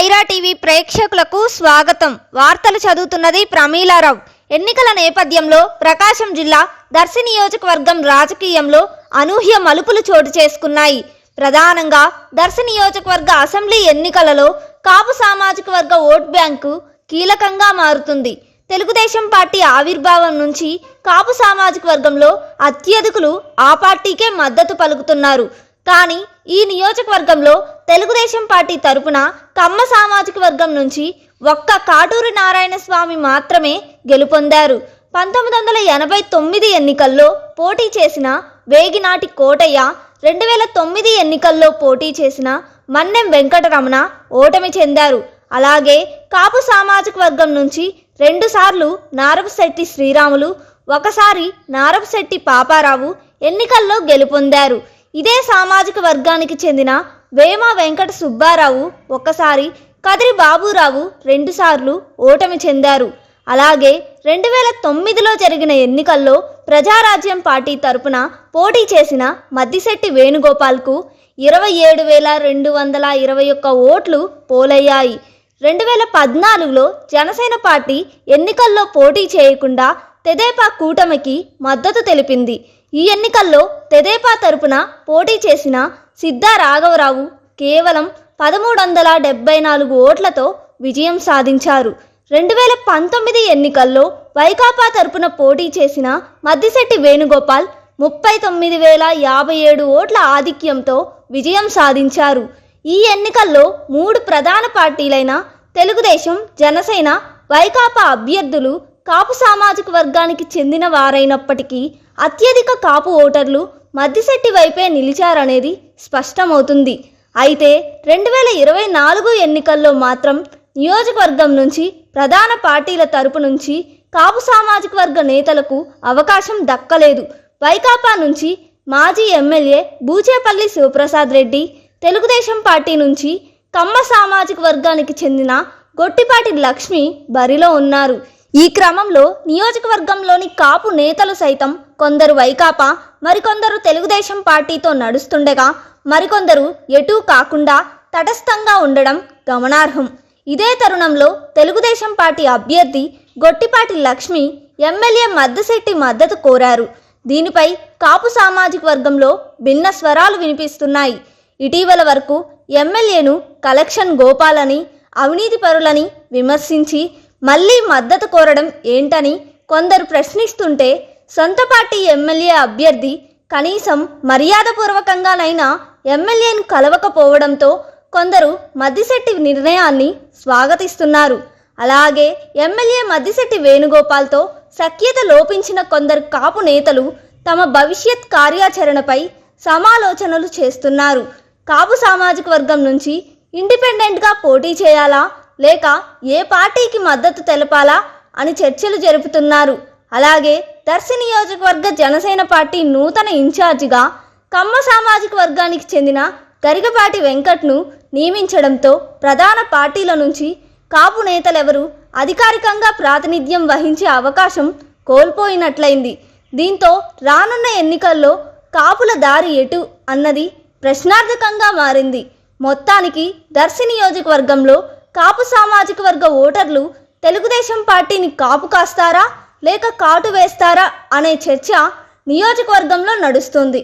Sye Raa TV ప్రేక్షకులకు స్వాగతం. వార్తలు చదువుతున్నది ప్రమీలారావు. ఎన్నికల నేపథ్యంలో ప్రకాశం జిల్లా దర్శి నియోజకవర్గం రాజకీయంలో అనూహ్య మలుపులు చోటు చేసుకున్నాయి. ప్రధానంగా దర్శి నియోజకవర్గ అసెంబ్లీ ఎన్నికలలో కాపు సామాజిక వర్గ ఓట్ బ్యాంకు కీలకంగా మారుతుంది. తెలుగుదేశం పార్టీ ఆవిర్భావం నుంచి కాపు సామాజిక వర్గంలో అత్యధికులు ఆ పార్టీకే మద్దతు పలుకుతున్నారు. కానీ ఈ నియోజకవర్గంలో తెలుగుదేశం పార్టీ తరపున కమ్మ సామాజిక వర్గం నుంచి ఒక్క కాటూరి నారాయణ స్వామి మాత్రమే గెలుపొందారు. పంతొమ్మిది వందల ఎనభై తొమ్మిది ఎన్నికల్లో పోటీ చేసిన వేగినాటి కోటయ్య రెండు వేల తొమ్మిది ఎన్నికల్లో పోటీ చేసిన మన్నెం వెంకటరమణ ఓటమి చెందారు. అలాగే కాపు సామాజిక వర్గం నుంచి రెండుసార్లు నారపశెట్టి శ్రీరాములు ఒకసారి నారపశెట్టి పాపారావు ఎన్నికల్లో గెలుపొందారు. ఇదే సామాజిక వర్గానికి చెందిన వేమ వెంకట సుబ్బారావు ఒకసారి కదిరి బాబురావు రెండుసార్లు ఓటమి చెందారు. అలాగే రెండు వేల తొమ్మిదిలో జరిగిన ఎన్నికల్లో ప్రజారాజ్యం పార్టీ తరపున పోటీ చేసిన మద్దిశెట్టి వేణుగోపాల్కు ఇరవై ఏడు వేల రెండు వందల ఇరవై ఒక్క ఓట్లు పోలయ్యాయి. రెండు వేల పద్నాలుగులో జనసేన పార్టీ ఎన్నికల్లో పోటీ చేయకుండా తెదేపా కూటమికి మద్దతు తెలిపింది. ఈ ఎన్నికల్లో తెదేపా తరపున పోటీ చేసిన సిద్ధా రాఘవరావు కేవలం పదమూడు వందల డెబ్బై నాలుగు ఓట్లతో విజయం సాధించారు. రెండు వేల పంతొమ్మిది ఎన్నికల్లో వైకాపా తరపున పోటీ చేసిన మద్దిశెట్టి వేణుగోపాల్ ముప్పై తొమ్మిది వేల యాభై ఏడు ఓట్ల ఆధిక్యంతో విజయం సాధించారు. ఈ ఎన్నికల్లో మూడు ప్రధాన పార్టీలైన తెలుగుదేశం జనసేన వైకాపా అభ్యర్థులు కాపు సామాజిక వర్గానికి చెందిన వారైనప్పటికీ అత్యధిక కాపు ఓటర్లు మద్దిశెట్టి వైపే నిలిచారనేది స్పష్టమవుతుంది. అయితే రెండు వేల ఇరవై నాలుగు ఎన్నికల్లో మాత్రం నియోజకవర్గం నుంచి ప్రధాన పార్టీల తరపు నుంచి కాపు సామాజిక వర్గ నేతలకు అవకాశం దక్కలేదు. వైకాపా నుంచి మాజీ ఎమ్మెల్యే బూచేపల్లి శివప్రసాద్ రెడ్డి తెలుగుదేశం పార్టీ నుంచి కమ్మ సామాజిక వర్గానికి చెందిన గొట్టిపాటి లక్ష్మి బరిలో ఉన్నారు. ఈ క్రమంలో నియోజకవర్గంలోని కాపు నేతలు సైతం కొందరు వైకాపా మరికొందరు తెలుగుదేశం పార్టీతో నడుస్తుండగా మరికొందరు ఎటూ కాకుండా తటస్థంగా ఉండడం గమనార్హం. ఇదే తరుణంలో తెలుగుదేశం పార్టీ అభ్యర్థి గొట్టిపాటి లక్ష్మి ఎమ్మెల్యే మద్దశెట్టి మద్దతు కోరారు. దీనిపై కాపు సామాజిక వర్గంలో భిన్న స్వరాలు వినిపిస్తున్నాయి. ఇటీవల వరకు ఎమ్మెల్యేను కలెక్షన్ గోపాలని అవినీతి పరులని విమర్శించి మళ్ళీ మద్దతు కోరడం ఏంటని కొందరు ప్రశ్నిస్తుంటే సొంత పార్టీ ఎమ్మెల్యే అభ్యర్థి కనీసం మర్యాదపూర్వకంగానైనా ఎమ్మెల్యేను కలవకపోవడంతో కొందరు మద్దిశెట్టి నిర్ణయాన్ని స్వాగతిస్తున్నారు. అలాగే ఎమ్మెల్యే మద్దిశెట్టి వేణుగోపాల్తో సఖ్యత లోపించిన కొందరు కాపు నేతలు తమ భవిష్యత్ కార్యాచరణపై సమాలోచనలు చేస్తున్నారు. కాపు సామాజిక వర్గం నుంచి ఇండిపెండెంట్గా పోటీ చేయాలా? లేక ఏ పార్టీకి మద్దతు తెలపాలా అని చర్చలు జరుపుతున్నారు. అలాగే దర్శి నియోజకవర్గ జనసేన పార్టీ నూతన ఇన్ఛార్జిగా కమ్మ సామాజిక వర్గానికి చెందిన గరిగపాటి వెంకట్ను నియమించడంతో ప్రధాన పార్టీల నుంచి కాపు నేతలెవరూ అధికారికంగా ప్రాతినిధ్యం వహించే అవకాశం కోల్పోయినట్లయింది. దీంతో రానున్న ఎన్నికల్లో కాపుల దారి ఎటు అన్నది ప్రశ్నార్థకంగా మారింది. మొత్తానికి దర్శి నియోజకవర్గంలో కాపు సామాజిక వర్గ ఓటర్లు తెలుగుదేశం పార్టీని కాపు కాస్తారా లేక కాటు వేస్తారా అనే చర్చ నియోజకవర్గంలో నడుస్తుంది